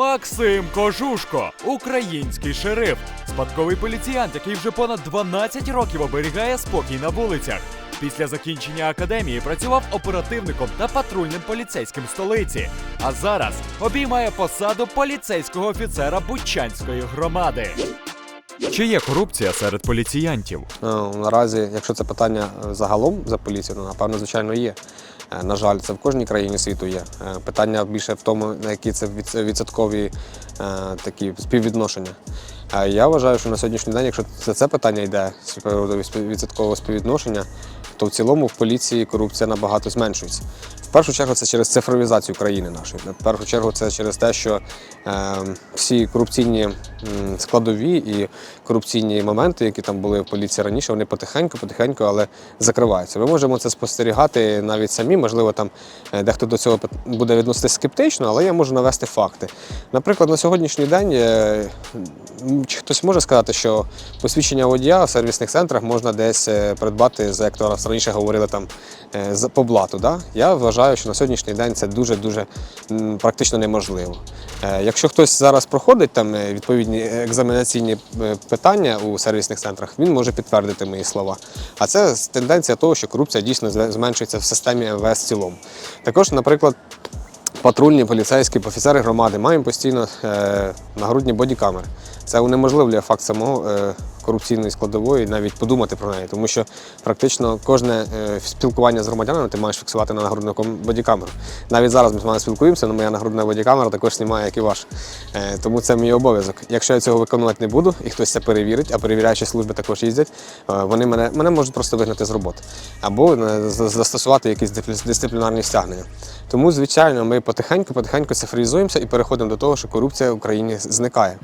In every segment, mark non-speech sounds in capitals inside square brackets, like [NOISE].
Максим Кожушко, український шериф, спадковий поліціянт, який вже понад 12 років оберігає спокій на вулицях. Після закінчення академії працював оперативником та патрульним поліцейським столиці. А зараз обіймає посаду поліцейського офіцера Бучанської громади. Чи є корупція серед поліціянтів? Е, Наразі, якщо це питання е, загалом за поліцію, то напевно, звичайно, є. Е, На жаль, це в кожній країні світу є. Е, Питання більше в тому, на які це відсоткові е, такі співвідношення. Я вважаю, що на сьогоднішній день, якщо це це питання йде з відсоткового співвідношення, то в цілому в поліції корупція набагато зменшується. В першу чергу це через цифровізацію країни нашої. В першу чергу це через те, що е, всі корупційні складові і корупційні моменти, які там були в поліції раніше, вони потихеньку, потихеньку, але закриваються. Ми можемо це спостерігати навіть самі. Можливо, там е, дехто до цього буде відноситися скептично, але я можу навести факти. Наприклад, на сьогоднішній день е, хтось може сказати, що посвідчення водія в сервісних центрах можна десь е, придбати, за як раніше говорили там е, по блату. Да? Я вважаю, що на сьогоднішній день це дуже-дуже практично неможливо. Е, Якщо хтось зараз проходить там е, відповідні екзаменаційні питання у сервісних центрах, він може підтвердити мої слова. А це тенденція того, що корупція дійсно зменшується в системі МВС в цілому. Також, наприклад, патрульні поліцейські офіцери громади маємо постійно е, нагрудні бодікамери. Це унеможливлює факт самого е, корупційної складової, навіть подумати про неї, тому що практично кожне е, спілкування з громадянами ти маєш фіксувати на нагрудну бодікамеру. Навіть зараз ми з вами спілкуємося, але моя нагрудна бодікамера також знімає, як і ваша. Е, тому це мій обов'язок. Якщо я цього виконувати не буду, і хтось це перевірить, а перевіряючі служби також їздять, вони мене, мене можуть просто вигнати з роботи або застосувати якісь дисциплінарні стягнення. Тому, звичайно, ми потихеньку, потихеньку цифровізуємося і переходимо до того, що корупція в Україні зникає.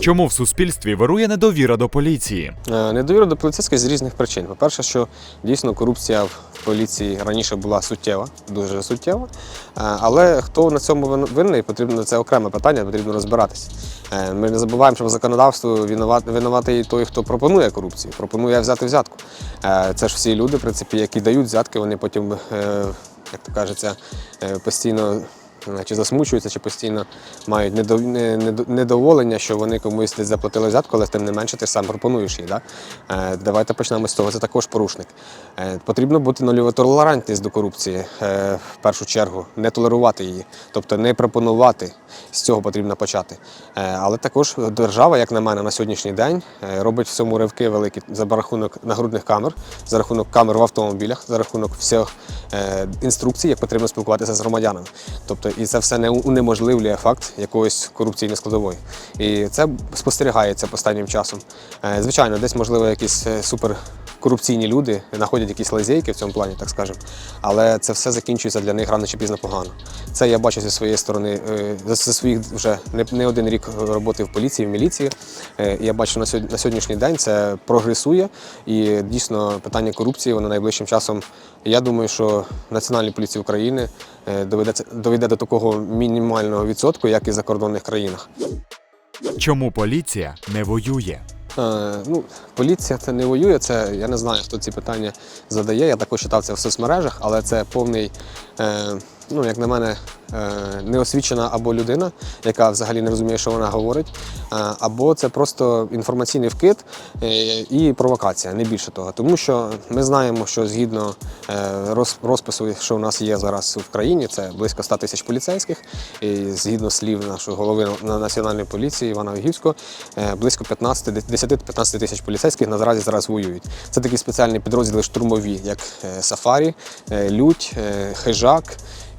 Чому в суспільстві вирує недовіра до поліції? Е, Недовіра до поліцейських з різних причин. По-перше, що дійсно корупція в поліції раніше була суттєва, дуже суттєва. Е, Але хто на цьому винний, потрібно це окреме питання, потрібно розбиратись. Е, Ми не забуваємо, що в законодавстві винуват- винуватий той, хто пропонує корупцію, пропонує взяти взятку. Це ж всі люди, в принципі, які дають взятки, вони потім, як то кажеться, постійно. Чи засмучуються, чи постійно мають недо- не- недо- недоволення, що вони комусь десь заплатили взятку, але тим не менше ти сам пропонуєш її. Да? Е, Давайте почнемо з того. Це також порушник. Е, Потрібно бути нульова толерантність до корупції е, в першу чергу, не толерувати її, тобто не пропонувати. З цього потрібно почати. Але також держава, як на мене, на сьогоднішній день робить в цьому ривки великі за рахунок нагрудних камер, за рахунок камер в автомобілях, за рахунок всіх інструкцій, як потрібно спілкуватися з громадянами. Тобто, і це все не унеможливлює факт якоїсь корупційної складової. І це спостерігається останнім часом. Е, Звичайно, десь можливо якісь е, супер. Корупційні люди знаходять якісь лазейки в цьому плані, так скажемо, але це все закінчується для них рано чи пізно погано. Це я бачу зі своєї сторони, е, за своїх вже не, один рік роботи в поліції, в міліції. Е, Я бачу на сьогоднішній день це прогресує, і дійсно питання корупції воно найближчим часом. Я думаю, що Національній поліції України е, доведе до такого мінімального відсотку, як і в закордонних країнах. Чому поліція не воює? Е, ну, поліція це не воює. Це я не знаю, хто ці питання задає. Я також читав це в соцмережах, але це повний, е, ну як на мене, неосвічена або людина, яка взагалі не розуміє, що вона говорить, е, або це просто інформаційний вкид е, і провокація, не більше того. Тому що ми знаємо, що згідно е, розпису, що у нас є зараз в країні, це близько 100 тисяч поліцейських. І згідно слів нашого голови національної поліції Івана Вігівського, е, близько 10-15 тисяч поліцейських наразі зараз воюють. Це такі спеціальні підрозділи штурмові, як е, Сафарі, е, Лють, е, Хижак.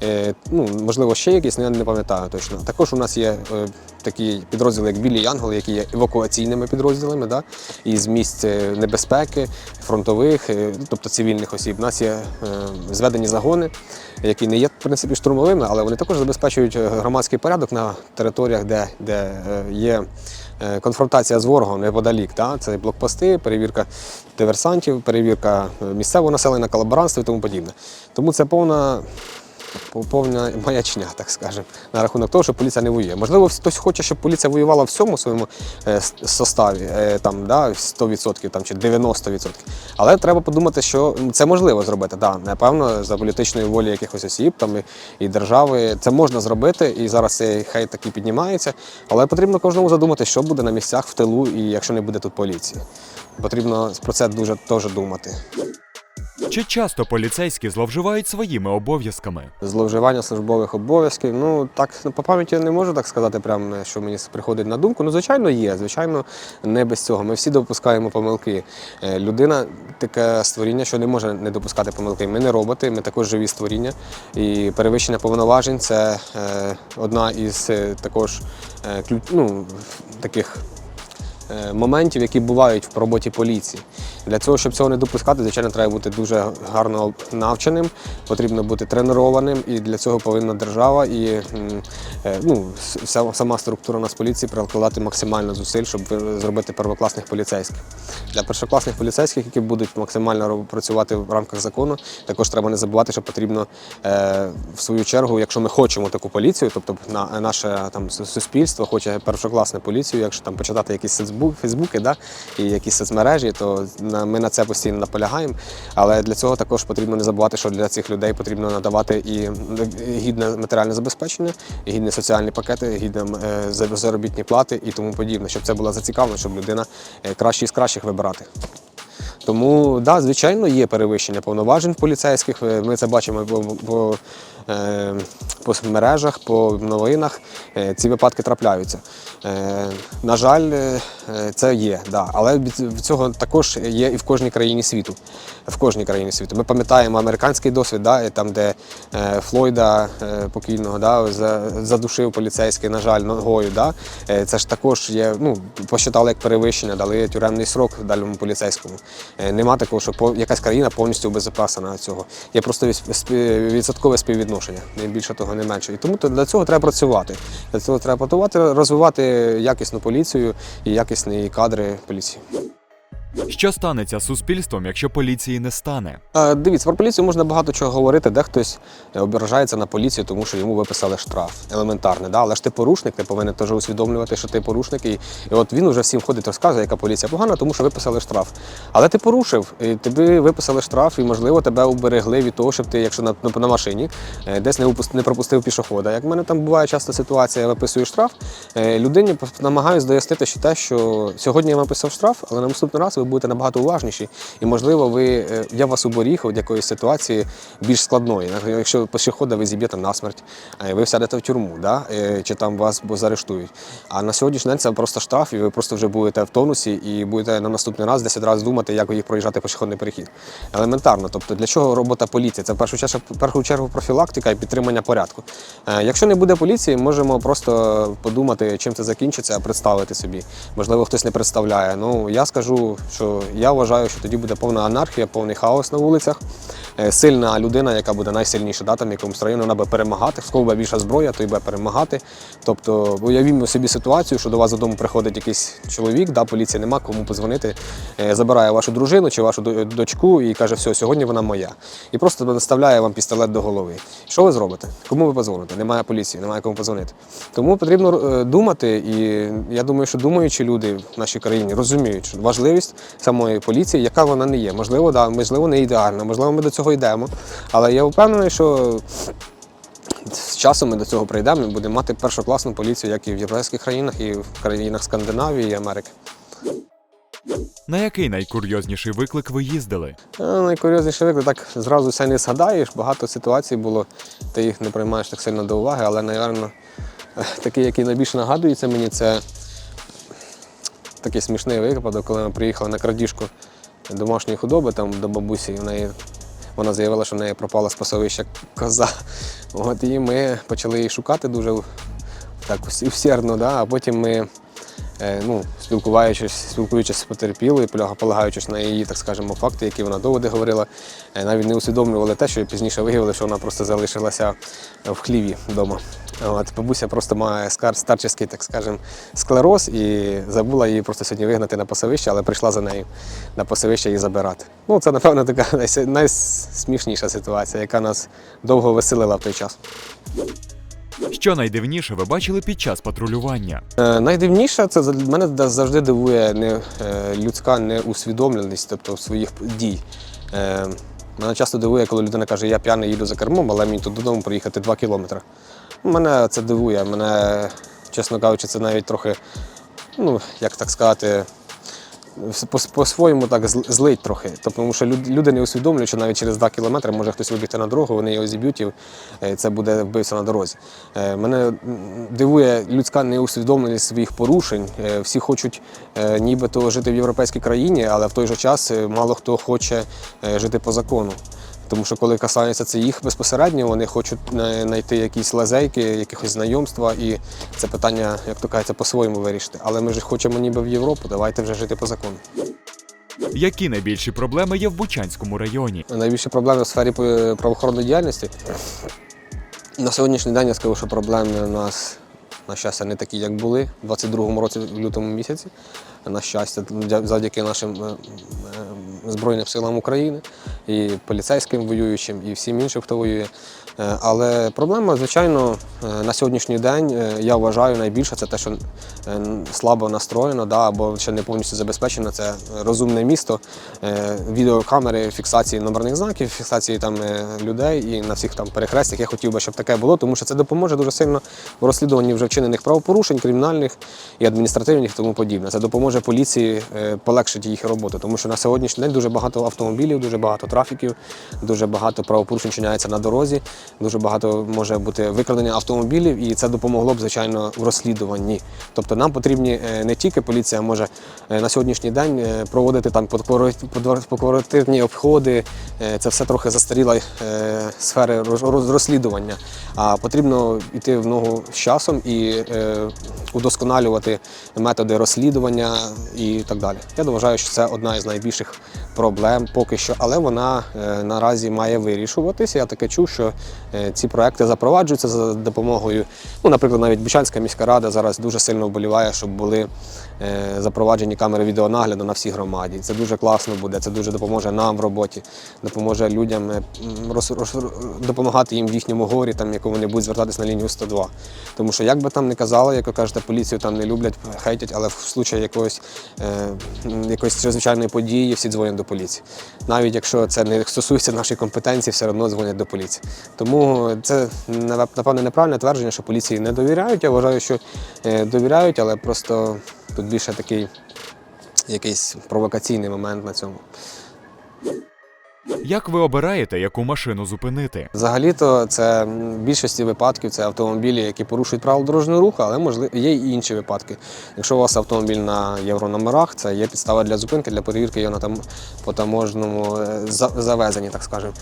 е, Ну, можливо, ще якісь, але я не пам'ятаю точно. Також у нас є е, такі підрозділи, як Білі Янголи, які є евакуаційними підрозділами, да? із місць е, небезпеки, фронтових, е, тобто цивільних осіб. У нас є е, зведені загони, які не є в принципі штурмовими, але вони також забезпечують е, громадський порядок на територіях, де, де е, є конфронтація з ворогом неподалік. Да? Це блокпости, перевірка диверсантів, перевірка місцевого населення, колаборантство і тому подібне. Тому це повна повна маячня, так скажемо, на рахунок того, що поліція не воює. Можливо, хтось хоче, щоб поліція воювала в всьому своєму е, составі, е, там, да, 100% там, чи 90%. Але треба подумати, що це можливо зробити. Да, напевно, за політичної волі якихось осіб там, і, держави це можна зробити, і зараз цей хейт такий піднімається. Але потрібно кожному задумати, що буде на місцях в тилу, і якщо не буде тут поліції. Потрібно про це дуже теж думати. Чи часто поліцейські зловживають своїми обов'язками? Зловживання службових обов'язків. Ну так ну, по пам'яті не можу так сказати, прям що мені приходить на думку. Ну, звичайно, є. Звичайно, не без цього. Ми всі допускаємо помилки. Е, Людина таке створіння, що не може не допускати помилки. Ми не роботи, ми також живі створіння. І перевищення повноважень це е, одна із е, також ну, таких моментів, які бувають в роботі поліції. Для цього, щоб цього не допускати, звичайно, треба бути дуже гарно навченим, потрібно бути тренованим, і для цього повинна держава і е, ну, сама структура нас поліції прикладати максимально зусиль, щоб е, зробити первокласних поліцейських. Для першокласних поліцейських, які будуть максимально працювати в рамках закону, також треба не забувати, що потрібно е, в свою чергу, якщо ми хочемо таку поліцію, тобто наше там суспільство хоче першокласну поліцію, якщо там почитати якісь фейсбук, фейсбуки да, і якісь соцмережі, то ми на це постійно наполягаємо. Але для цього також потрібно не забувати, що для цих людей потрібно надавати і гідне матеріальне забезпечення, і гідні соціальні пакети, гідні е, заробітні плати і тому подібне, щоб це було зацікавлено, щоб людина е, кращий з кращих вибирати. Тому, да, звичайно, є перевищення повноважень в поліцейських. Е, Ми це бачимо по, по, по мережах, по новинах. Е, Ці випадки трапляються. Е, На жаль, е, це є, да. але від цього також є і в кожній країні світу. В кожній країні світу. Ми пам'ятаємо американський досвід, да, там, де е, Флойда е, покійного да, задушив поліцейський, на жаль, ногою. Да. Е, Це ж також є, ну, посчитали як перевищення, дали тюремний срок дальному поліцейському. Е, Нема такого, що якась країна повністю обезопасена цього. Є просто відсоткове співвідношення, не більше того, не менше. І тому для цього треба працювати. Для цього треба працювати, розвивати якісну поліцію і якісні кадри поліції. Що станеться з суспільством, якщо поліції не стане? Е, Дивіться, про поліцію можна багато чого говорити, де хтось е, ображається на поліцію, тому що йому виписали штраф. Елементарне, да? але ж ти порушник, ти повинен теж усвідомлювати, що ти порушник. І, і от він вже всім ходить, розказує, яка поліція погана, тому що виписали штраф. Але ти порушив, і тобі виписали штраф, і можливо тебе уберегли від того, щоб ти, якщо на, на, на машині е, десь не, упус- не пропустив пішохода. Як в мене там буває часто ситуація, я виписую штраф, людині намагаюся дояснити що те, що сьогодні я виписав штраф, але на наступний раз ви будете набагато уважніші, і можливо, ви е, я вас уберіг від якоїсь ситуації більш складної. Якщо пішохода ви зіб'єте насмерть, е, ви сядете в тюрму, да? е, чи там вас заарештують. А на сьогоднішній день це просто штраф, і ви просто вже будете в тонусі і будете на наступний раз 10 разів думати, як їх проїжджати пішохідний перехід. Елементарно, тобто для чого робота поліції? Це в першу чергу, в першу чергу профілактика і підтримання порядку. Якщо не буде поліції, можемо просто подумати, чим це закінчиться, представити собі. Можливо, хтось не представляє. Ну я скажу, що я вважаю, що тоді буде повна анархія, повний хаос на вулицях. Е, Сильна людина, яка буде найсильніша, да, там якомусь районі, вона буде перемагати. В кого буде більша зброя, той буде перемагати. Тобто, уявімо собі ситуацію, що до вас додому приходить якийсь чоловік, да, поліції нема, кому позвонити, е, забирає вашу дружину чи вашу дочку і каже, все, сьогодні вона моя. І просто наставляє вам пістолет до голови. Що ви зробите? Кому ви позвоните? Немає поліції, немає кому позвонити. Тому потрібно е, думати, і я думаю, що думаючі люди в нашій країні розуміють що важливість самої поліції, яка вона не є. Можливо, да, можливо, не ідеальна, можливо, ми до цього йдемо. Але я впевнений, що з часом ми до цього прийдемо і будемо мати першокласну поліцію, як і в європейських країнах, і в країнах Скандинавії і Америки. На який найкурйозніший виклик ви їздили? А, найкурйозніший виклик, так зразу все не згадаєш. Багато ситуацій було, ти їх не приймаєш так сильно до уваги, але, напевно, [LAUGHS] такий, який найбільше нагадується мені, це такий смішний випадок, коли ми приїхали на крадіжку домашньої худоби там до бабусі. В неї, вона заявила, що в неї пропала з пасовища коза. От, і ми почали її шукати дуже так усердно, да? а потім ми ну, спілкуючись, спілкуючись з потерпілою, поляга- полагаючись на її, так скажемо, факти, які вона доводи говорила, е, навіть не усвідомлювали те, що пізніше виявили, що вона просто залишилася в хліві вдома. От, бабуся просто має старческий, так скажем, склероз і забула її просто сьогодні вигнати на пасовище, але прийшла за нею на пасовище її забирати. Ну, це, напевно, така [LAUGHS] найс- найсмішніша ситуація, яка нас довго веселила в той час. Що найдивніше ви бачили під час патрулювання? Е, найдивніше це мене завжди дивує не, е, людська неусвідомленість, тобто своїх дій. Е, мене часто дивує, коли людина каже, я п'яний їду за кермом, але мені тут додому проїхати 2 кілометри. Мене це дивує. Мене, чесно кажучи, це навіть трохи, ну, як так сказати, по-своєму так злить трохи. Тобто, Тому що люди не усвідомлюють, що навіть через 2 кілометри може хтось вибігти на дорогу, вони його зіб'ють і е, це буде вбився на дорозі. Е, Мене дивує людська неусвідомленість своїх порушень. Е, Всі хочуть нібито жити в європейській країні, але в той же час мало хто хоче жити по закону. Тому що коли касається це їх безпосередньо, вони хочуть знайти якісь лазейки, якихось знайомства, і це питання, як то кажеться, по-своєму вирішити. Але ми ж хочемо ніби в Європу, давайте вже жити по закону. Які найбільші проблеми є в Бучанському районі? Найбільші проблеми в сфері е, правоохоронної діяльності. На сьогоднішній день я скажу, що проблеми у нас, на щастя, не такі, як були у 22-му році, в лютому місяці. На щастя, завдяки нашим е, е, Збройним силам України і поліцейським воюючим, і всім іншим, хто воює. Е, Але проблема, звичайно, е, на сьогоднішній день е, я вважаю найбільше це те, що слабо настроєно, да, або ще не повністю забезпечено. Це розумне місто, відеокамери, фіксації номерних знаків, фіксації там людей і на всіх там перехрестях. Я хотів би, щоб таке було, тому що це допоможе дуже сильно в розслідуванні вже вчинених правопорушень, кримінальних і адміністративних тому подібне. Це допоможе поліції полегшити їх роботу, тому що на сьогоднішній день дуже багато автомобілів, дуже багато трафіків, дуже багато правопорушень чиняється на дорозі, дуже багато може бути викрадення автомобілів, і це допомогло б, звичайно, в розслідуванні. Тобто нам потрібні е, не тільки поліція може е, на сьогоднішній день е, проводити там поквартирні обходи, це все трохи застаріла сфери роз- роз- розслідування. А потрібно йти в ногу з часом і удосконалювати методи розслідування і так далі. Я вважаю, що це одна із найбільших проблем поки що, але вона наразі має вирішуватися. Я таке чув, що ці проекти запроваджуються за допомогою. Ну, наприклад, навіть Бучанська міська рада зараз дуже сильно вболіває, щоб були е, запроваджені камери відеонагляду на всій громаді. Це дуже класно буде, це дуже допоможе нам в роботі, допоможе людям е, роз, роз, допомагати їм в їхньому горі, там, яку вони будуть звертатись на лінію 102. Тому що, як би там не казали, як ви кажете, поліцію там не люблять, хейтять, але в случаї якоїсь, е, якоїсь чрезвичайної події всі дзвонять до поліції. Навіть якщо це не стосується нашої компетенції, все одно дзвонять до поліції. Тому це напевне неправильне твердження, що поліції не довіряють. Я вважаю, що е, довіряють, але просто тут більше такий якийсь провокаційний момент на цьому. Як ви обираєте, яку машину зупинити? Взагалі-то це в більшості випадків це автомобілі, які порушують правила дорожнього руху, але можливо є і інші випадки. Якщо у вас автомобіль на єврономерах, це є підстава для зупинки, для перевірки його на там по таможному е, завезенні, так скажемо.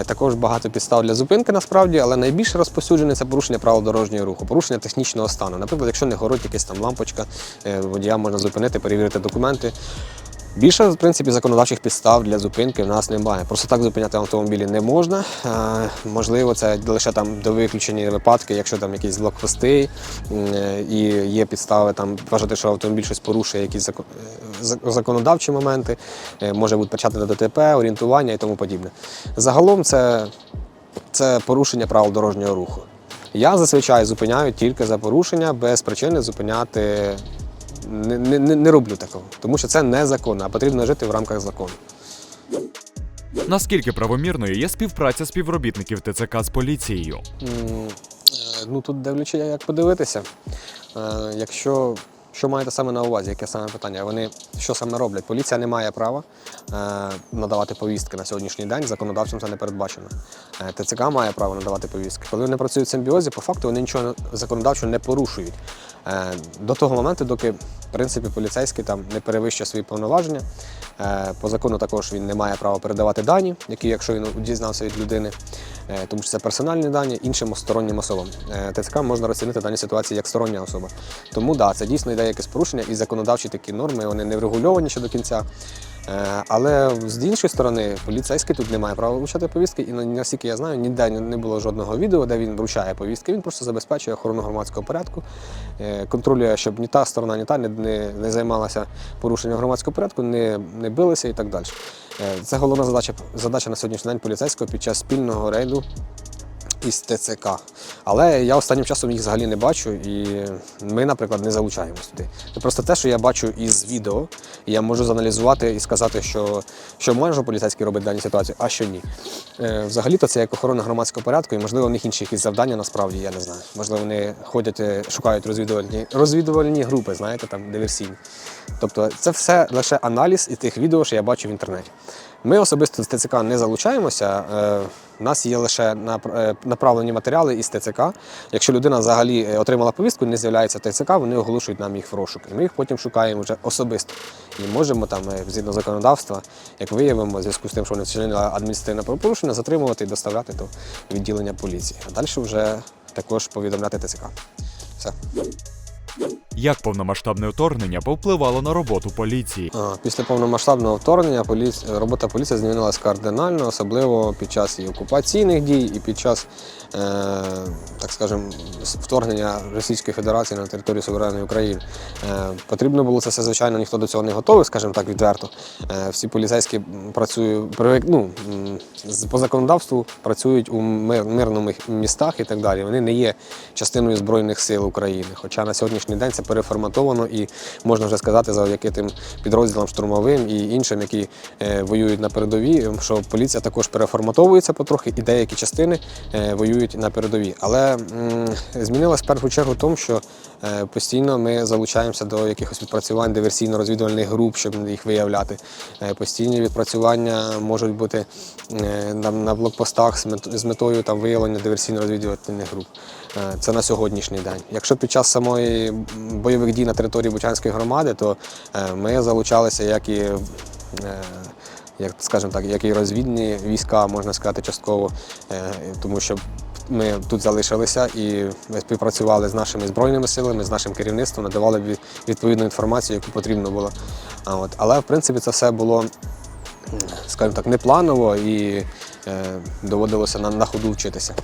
Е, Також багато підстав для зупинки насправді, але найбільше розповсюджене це порушення правил дорожнього руху, порушення технічного стану. Наприклад, якщо не горить якась там лампочка, е, водія можна зупинити, перевірити документи. Більше, в принципі, законодавчих підстав для зупинки в нас немає. Просто так зупиняти автомобілі не можна. Е, можливо, це лише там до виключені випадки, якщо там якісь блокпости і є підстави там вважати, що автомобіль щось порушує, якісь е, зак- законодавчі моменти, е, може бути причетне до ДТП, орієнтування і тому подібне. Загалом це, це порушення правил дорожнього руху. Я зазвичай зупиняю тільки за порушення, без причини зупиняти не, не, не- не роблю такого, тому що це незаконно, а потрібно жити в рамках закону. Наскільки правомірною є співпраця співробітників ТЦК з поліцією? Е, Ну тут дивлячись, як подивитися. Е, Якщо що маєте саме на увазі, яке саме питання? Вони що саме роблять? Поліція не має права е, надавати повістки на сьогоднішній день, законодавцем це не передбачено. ТЦК має право надавати повістки. Коли вони працюють в симбіозі, по факту вони нічого законодавчо не порушують. Е, До того моменту, доки в принципі поліцейський там не перевищує свої повноваження. Е, По закону також він не має права передавати дані, які, якщо він дізнався від людини, е, тому що це персональні дані іншим стороннім особам. ТЦК можна розцінити дані ситуації як стороння особа. Тому да, це дійсно йде якесь порушення, і законодавчі такі норми вони не врегульовані ще до кінця. Е, Але з іншої сторони, поліцейський тут не має права вручати повістки, і на- наскільки я знаю, ніде не- не було жодного відео, де він вручає повістки. Він просто забезпечує охорону громадського порядку, е, контролює, щоб ні та сторона, ні та не, не, не займалася порушенням громадського порядку, не, не билися і так далі. Е, Це головна задача, задача на сьогоднішній день поліцейського під час спільного рейду із ТЦК. Але я останнім часом їх взагалі не бачу, і ми, наприклад, не залучаємось туди. Це просто те, що я бачу із відео, і я можу заналізувати і сказати, що, що може поліцейський робити в даній ситуації, а що ні. Е, взагалі-то це як охорона громадського порядку, і можливо в них інші якісь завдання насправді, я не знаю. Можливо, вони ходять, е, шукають розвідувальні, розвідувальні групи, знаєте, там диверсійні. Тобто це все лише аналіз і тих відео, що я бачу в інтернеті. Ми особисто з ТЦК не залучаємося. е, У нас є лише е, направлені матеріали із ТЦК. Якщо людина взагалі е, отримала повістку, не з'являється ТЦК, вони оголошують нам їх в розшук. І ми їх потім шукаємо вже особисто. І можемо там, е, згідно законодавства, як виявимо, в зв'язку з тим, що вони вчинили адміністративне правопорушення, затримувати і доставляти до відділення поліції. А далі вже також повідомляти ТЦК. Все. Як повномасштабне вторгнення повпливало на роботу поліції? Після повномасштабного вторгнення поліц... робота поліції змінилася кардинально, особливо під час і окупаційних дій, і під час, е, так скажемо, вторгнення Російської Федерації на територію суверенної України. Е, потрібно було це все, звичайно, ніхто до цього не готовий, скажімо так, відверто. Е, всі поліцейські працюють ну, по законодавству працюють у мир, мирних містах і так далі. Вони не є частиною Збройних сил України. Хоча на сьогоднішній день це переформатовано і можна вже сказати, завдяки тим підрозділам штурмовим і іншим, які е, воюють на передовій, що поліція також переформатовується потрохи, і деякі частини е, воюють на передовій. Але змінилось в першу чергу в тому, що постійно ми залучаємося до якихось відпрацювань диверсійно-розвідувальних груп, щоб їх виявляти. Е, Постійні відпрацювання можуть бути е, на, блокпостах з метою там, виявлення диверсійно-розвідувальних груп. Е, Це на сьогоднішній день. Якщо під час самої бойових дій на території Бучанської громади, то е, ми залучалися як і. е, Як скажімо так, як і розвідні війська, можна сказати, частково, е, тому що ми тут залишилися і співпрацювали з нашими збройними силами, з нашим керівництвом, надавали відповідну інформацію, яку потрібно було. От, але в принципі це все було, скажімо так, непланово і е, доводилося на, на ходу вчитися.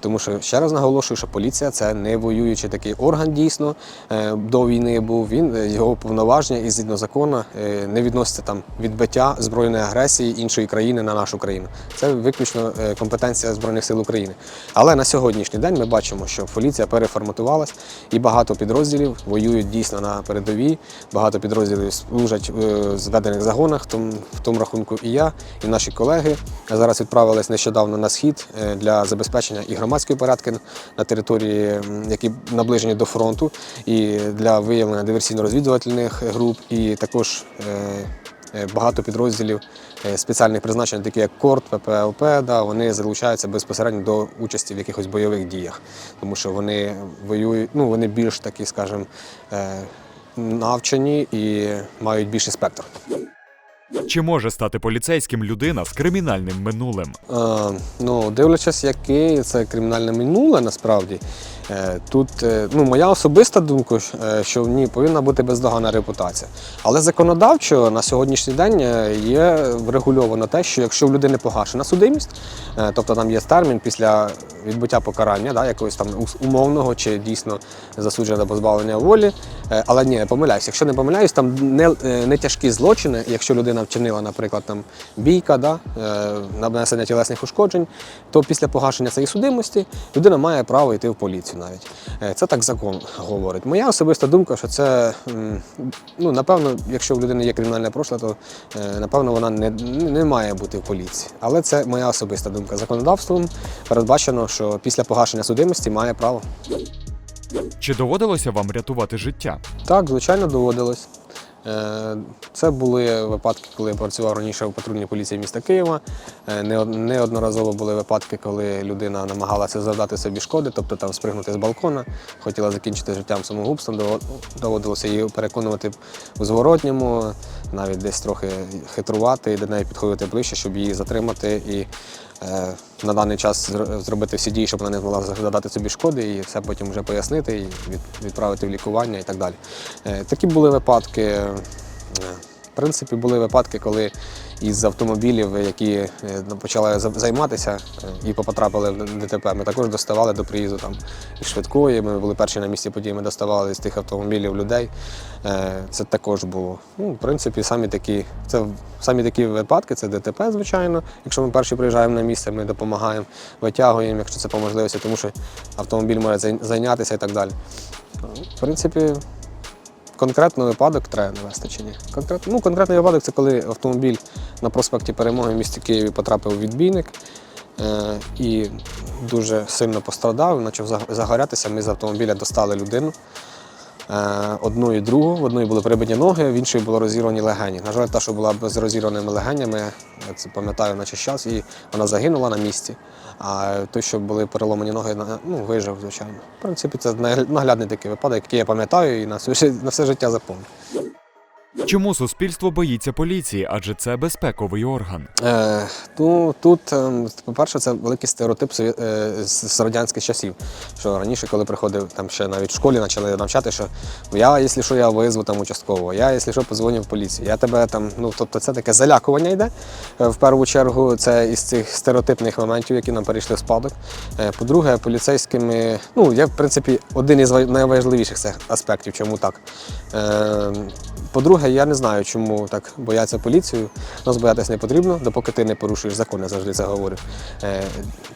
Тому що ще раз наголошую, що поліція це не воюючий такий орган дійсно е, до війни був. Він е, його повноваження і згідно закону е, не відноситься там відбиття збройної агресії іншої країни на нашу країну. Це виключно е, компетенція Збройних сил України. Але на сьогоднішній день ми бачимо, що поліція переформатувалась і багато підрозділів воюють дійсно на передовій. Багато підрозділів служать е, в зведених загонах, в тому, рахунку і я, і наші колеги. Зараз відправились нещодавно на схід е, для забезпечення і громадської порядки на території, які наближені до фронту, і для виявлення диверсійно-розвідувальних груп, і також е, е, багато підрозділів спеціальних призначень, такі як КОРТ, ППЛП, да, вони залучаються безпосередньо до участі в якихось бойових діях, тому що вони воюють, ну вони більш такі, скажімо, навчені і мають більший спектр. Чи може стати поліцейським людина з кримінальним минулим? Е, ну, дивлячись, яке це кримінальне минуле насправді. Е, тут е, ну, моя особиста думка, е, що в ній повинна бути бездоганна репутація. Але законодавчо на сьогоднішній день е, є врегульовано те, що якщо в людини погашена судимість, е, тобто там є термін після відбуття покарання, да, якогось там умовного чи дійсно засудження позбавлення волі. Е, Але ні, я помиляюсь. Якщо не помиляюсь, там не, е, не тяжкі злочини, якщо людина вчинила, наприклад, там бійка, да, е, нанесення тілесних ушкоджень, то після погашення цієї судимості людина має право йти в поліцію навіть. Е, Це так закон говорить. Моя особиста думка, що це, ну, напевно, якщо в людини є кримінальне прошле, то е, напевно вона не, не має бути в поліції. Але це моя особиста думка. Законодавством передбачено, що після погашення судимості має право. Чи доводилося вам рятувати життя? Так, звичайно, доводилось. Е, Це були випадки, коли я працював раніше в патрульній поліції міста Києва. Е, Неодноразово були випадки, коли людина намагалася завдати собі шкоди, тобто там спригнути з балкона, хотіла закінчити життям самогубством, доводилося її переконувати у зворотньому, навіть десь трохи хитрувати і до неї підходити ближче, щоб її затримати і е, на даний час зробити всі дії, щоб вона не змогла задати собі шкоди, і все потім вже пояснити і відправити в лікування і так далі. Е, Такі були випадки. В принципі, були випадки, коли із автомобілів, які е, ну, почали займатися е, і потрапили в ДТП, ми також доставали до приїзду там і швидкої. Ми були перші на місці події, ми доставали з тих автомобілів людей. Е, Це також було. Ну, в принципі, самі такі, це самі такі випадки, це ДТП, звичайно. Якщо ми перші приїжджаємо на місце, ми допомагаємо, витягуємо, якщо це по можливості, тому що автомобіль може зайнятися і так далі. В принципі, конкретно випадок треба навести чи ні? Конкретно, ну, конкретний випадок це коли автомобіль на проспекті Перемоги в місті Києві потрапив у відбійник е, і дуже сильно пострадав, почав загорятися. Ми з автомобіля достали людину. Е, Одну і другу, в одної були прибиті ноги, в іншої були розірвані легені. На жаль, та, що була з розірваними легенями, я це пам'ятаю наче час, і вона загинула на місці. А той, що були переломані ноги, ну, вижив, звичайно. В принципі, це наглядний такий випадок, який я пам'ятаю і на все, на все життя запомню. Чому суспільство боїться поліції? Адже це безпековий орган. Е, ну, тут, ем, по-перше, це великий стереотип е, з, з радянських часів. Що раніше, коли приходив там ще навіть в школі, почали навчати, що я, якщо що, я визву там участкового, я, якщо що, позвоню в поліцію. Я тебе там, ну тобто це таке залякування йде. Е, В першу чергу, це із цих стереотипних моментів, які нам перейшли в спадок. Е, По-друге, поліцейськими, ну, я, в принципі, один із найважливіших цих аспектів, чому так. Е, По-друге, я не знаю, чому так бояться поліцію. Нас боятися не потрібно, допоки ти не порушуєш закон, я завжди це говорю. Е,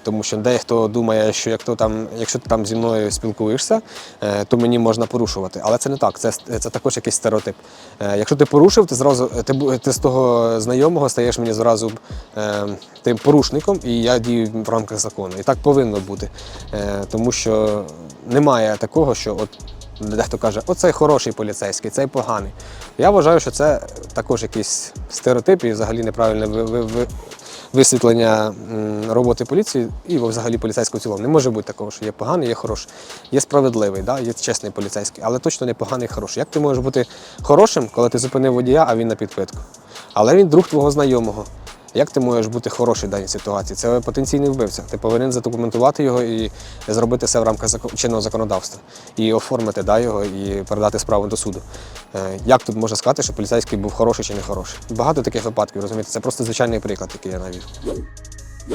тому що дехто думає, що як то там, якщо ти там зі мною спілкуєшся, е, то мені можна порушувати. Але це не так, це, це також якийсь стереотип. Е, якщо ти порушив, ти зразу ти, ти з того знайомого стаєш мені зразу е, тим порушником, і я дію в рамках закону. І так повинно бути. Е, тому що немає такого, що от Дехто каже, оцей хороший поліцейський, цей поганий. Я вважаю, що це також якийсь стереотип і взагалі неправильне ви- ви- ви- висвітлення роботи поліції і взагалі поліцейського в цілому. Не може бути такого, що є поганий, є хороший. Є справедливий, да? є чесний поліцейський, але точно не поганий, хороший. Як ти можеш бути хорошим, коли ти зупинив водія, а він на підпитку? Але він друг твого знайомого. Як ти можеш бути хороший в даній ситуації? Це потенційний вбивця. Ти повинен задокументувати його і зробити все в рамках чинного законодавства і оформити да, його і передати справу до суду. Е, Як тут можна сказати, що поліцейський був хороший чи не хороший? Багато таких випадків, розумієте, це просто звичайний приклад, який я навів.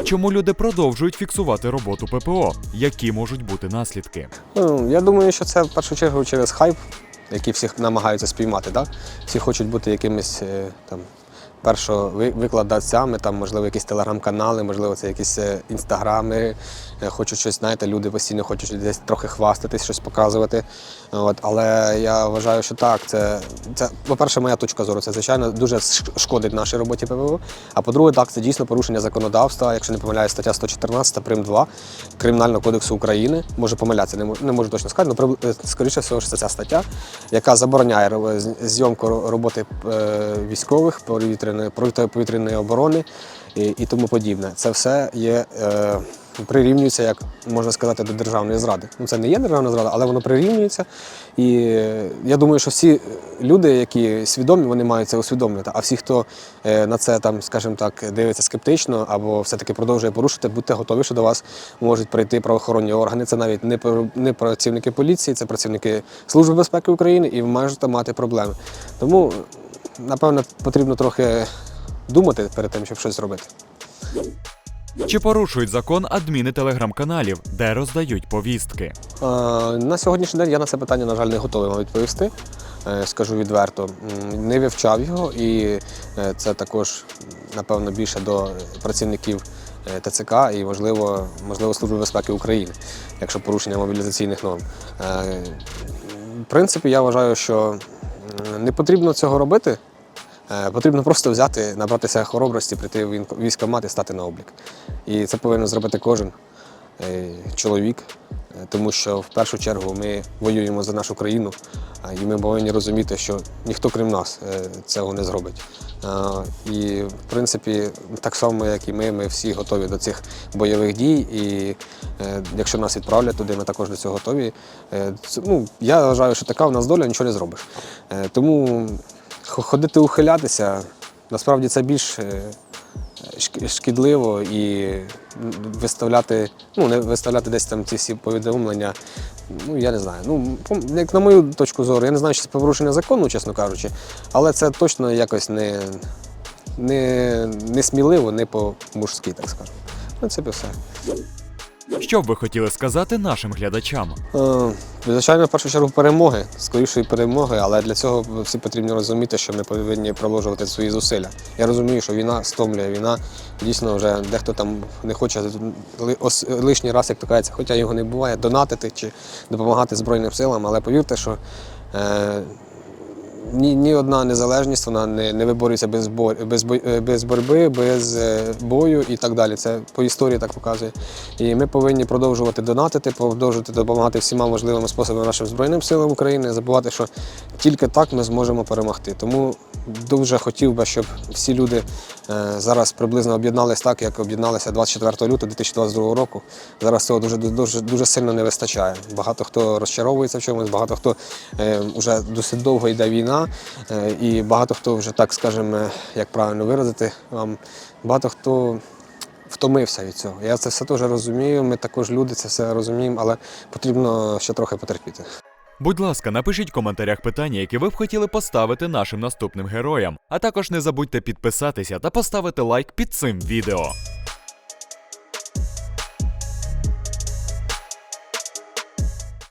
Чому люди продовжують фіксувати роботу ППО? Які можуть бути наслідки? Ну, я думаю, що це в першу чергу через хайп, який всіх намагаються спіймати. Да? Всі хочуть бути якимись е, там. Першовикладацями, там, можливо, якісь телеграм-канали, можливо, це якісь е, інстаграми. Е, Хочуть щось, знаєте, люди постійно хочуть десь трохи хвастатись, щось показувати. От, але я вважаю, що так, це, це, по-перше, моя точка зору, це, звичайно, дуже шкодить нашій роботі ПВО. А по-друге, так, це дійсно порушення законодавства, якщо не помиляюсь, стаття 114 прим 2 Кримінального кодексу України. Можу помилятися, не можу, не можу точно сказати, але е, скоріше всього, що це ця стаття, яка забороняє зйомку ро- роботи військових, повітряної, протиповітряної оборони і, і тому подібне. Це все є. Е, Прирівнюється, як можна сказати, до державної зради. Ну це не є державна зрада, але воно прирівнюється. І е, я думаю, що всі люди, які свідомі, вони мають це усвідомлювати. А всі, хто е, на це там, скажімо так, дивиться скептично або все-таки продовжує порушити, будьте готові, що до вас можуть прийти правоохоронні органи. Це навіть не не працівники поліції, це працівники Служби безпеки України, і ви можете мати проблеми. Тому, напевно, потрібно трохи думати перед тим, щоб щось зробити. Чи порушують закон адміни телеграм-каналів, де роздають повістки? Е, На сьогоднішній день я на це питання, на жаль, не готовий вам відповісти. Е, Скажу відверто, не вивчав його, і е, це також, напевно, більше до працівників е, ТЦК і, можливо, можливо, Служби безпеки України, якщо порушення мобілізаційних норм. Е, В принципі, я вважаю, що не потрібно цього робити. Е, Потрібно просто взяти, набратися хоробрості, прийти в військкомат і стати на облік. І це повинен зробити кожен е, чоловік, е, тому що в першу чергу ми воюємо за нашу країну, і ми повинні розуміти, що ніхто крім нас е, цього не зробить. І в принципі, так само, як і ми, ми всі готові до цих бойових дій. І е, якщо нас відправлять туди, ми також до цього готові. Е, Ну, я вважаю, що така в нас доля нічого не зробиш. Тому ходити ухилятися, насправді це більш шкідливо і виставляти, ну не виставляти десь там ці всі повідомлення ну я не знаю. Ну, як на мою точку зору, я не знаю, чи це порушення закону, чесно кажучи, але це точно якось не, не, не сміливо, не по-мужськи, так скажемо. В принципі, все. Що б ви хотіли сказати нашим глядачам? Е, Звичайно, в першу чергу перемоги, скорішої перемоги, але для цього всі потрібно розуміти, що ми повинні продовжувати свої зусилля. Я розумію, що війна стомлює, війна дійсно вже дехто там не хоче лишній раз, як то кажеться, хоча його не буває, донатити чи допомагати Збройним силам, але повірте, що е, ні, ні одна незалежність вона не, не виборюється без, бо, без, е, без боротьби, без е, бою і так далі. Це по історії так показує. І ми повинні продовжувати донатити, продовжувати допомагати всіма можливими способами нашим Збройним силам України, забувати, що тільки так ми зможемо перемогти. Тому дуже хотів би, щоб всі люди е, зараз приблизно об'єднались так, як об'єдналися 24 лютого 2022 року. Зараз цього дуже, дуже, дуже сильно не вистачає. Багато хто розчаровується в чомусь, багато хто вже досить довго йде війна, е, і багато хто вже так скажемо, як правильно виразити вам, багато хто втомився від цього. Я це все теж розумію. Ми також люди це все розуміємо, але потрібно ще трохи потерпіти. Будь ласка, напишіть в коментарях питання, які ви б хотіли поставити нашим наступним героям. А також не забудьте підписатися та поставити лайк під цим відео.